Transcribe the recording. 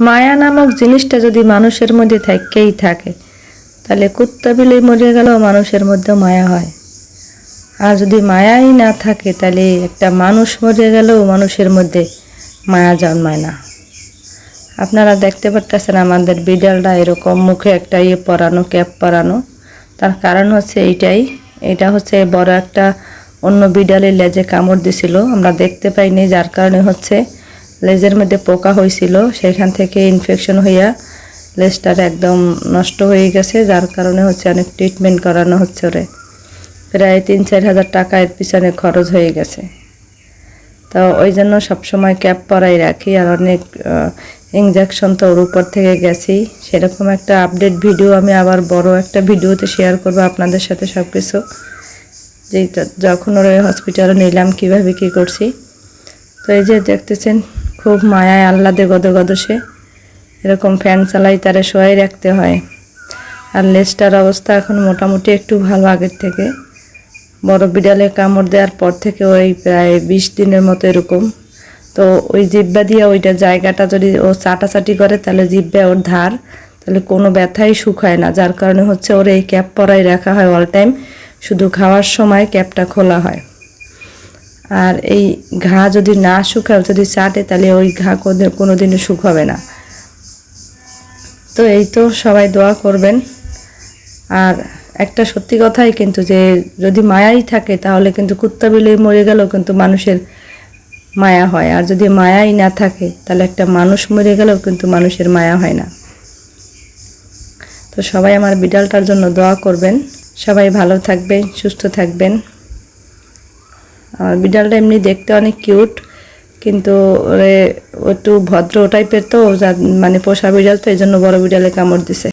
মায়া নামক জিনিসটা যদি মানুষের মধ্যে থাকেই থাকে, তাহলে কুত্তা বিলে মরে গেলেও মানুষের মধ্যে মায়া হয়। আর যদি মায়াই না থাকে, তাহলে একটা মানুষ মরে গেলেও মানুষের মধ্যে মায়া জন্মায় না। আপনারা দেখতে পারতেছেন আমাদের বিড়ালটা এরকম মুখে একটা ইয়ে পরানো, ক্যাপ পরানো। তার কারণ হচ্ছে এইটাই, এটা হচ্ছে বড় একটা অন্য বিড়ালের লেজে কামড় দিছিল। আমরা দেখতে পাইনি, যার কারণে হচ্ছে লেজের মধ্যে পোকা হয়েছিল, সেখান থেকে ইনফেকশন হইয়া লেজটার একদম নষ্ট হয়ে গেছে, যার কারণে হচ্ছে অনেক ট্রিটমেন্ট করানো হচ্ছে ওরে। প্রায় তিন চার হাজার টাকা এর পিছনে খরচ হয়ে গেছে। তো ওই জন্য সবসময় ক্যাপ পরাই রাখি আর অনেক ইঞ্জেকশন তো ওর উপর থেকে গেছি সেরকম একটা আপডেট ভিডিও আমি আবার বড় একটা ভিডিওতে শেয়ার করব আপনাদের সাথে সব কিছু যেটা যখন ওর হসপিটালে নিলাম, কীভাবে কি করছি। তো এই যে দেখতেছেন খুব মায়ায় আহ্লাদে গদ গদ সে এরকম ফ্যান চালাই তারে শোয়াই রাখতে হয়। আর লেজটার অবস্থা এখন মোটামুটি একটু ভালো আগের থেকে। বড় বিড়ালে কামড় দেওয়ার পর থেকে ওই প্রায় বিশ দিনের মতো এরকম। তো ওই জিব্বা দিয়ে ওইটা জায়গাটা যদি ও চাটাচাটি করে, তাহলে জিব্বা ওর ধার, তাহলে কোনো ব্যথাই শুকায় না। যার কারণে হচ্ছে ওর এই ক্যাপ পরাই রাখা হয় অল টাইম। শুধু খাওয়ার সময় ক্যাপটা খোলা হয়। আর এই ঘা যদি না শুকায় যদি চাটে, তাহলে ওই ঘা কোনো দিনও শুকাবে না। তো এই তো সবাই দোয়া করবেন। আর একটা সত্যি কথাই কিন্তু যে, যদি মায়াই থাকে, তাহলে কিন্তু কুত্তা বিলে মরে গেলেও কিন্তু মানুষের মায়া হয়। আর যদি মায়াই না থাকে, তাহলে একটা মানুষ মরে গেলেও কিন্তু মানুষের মায়া হয় না। তো সবাই আমার বিড়ালটার জন্য দোয়া করবেন। সবাই ভালো থাকবেন, সুস্থ থাকবেন। আর বিড়ালটা এমনি দেখতে অনেক কিউট, কিন্তু ওরে একটু ভদ্র টাইপের তো মানে পোষা বিড়াল তো এই জন্য বড় বিড়ালে কামড় দিছে।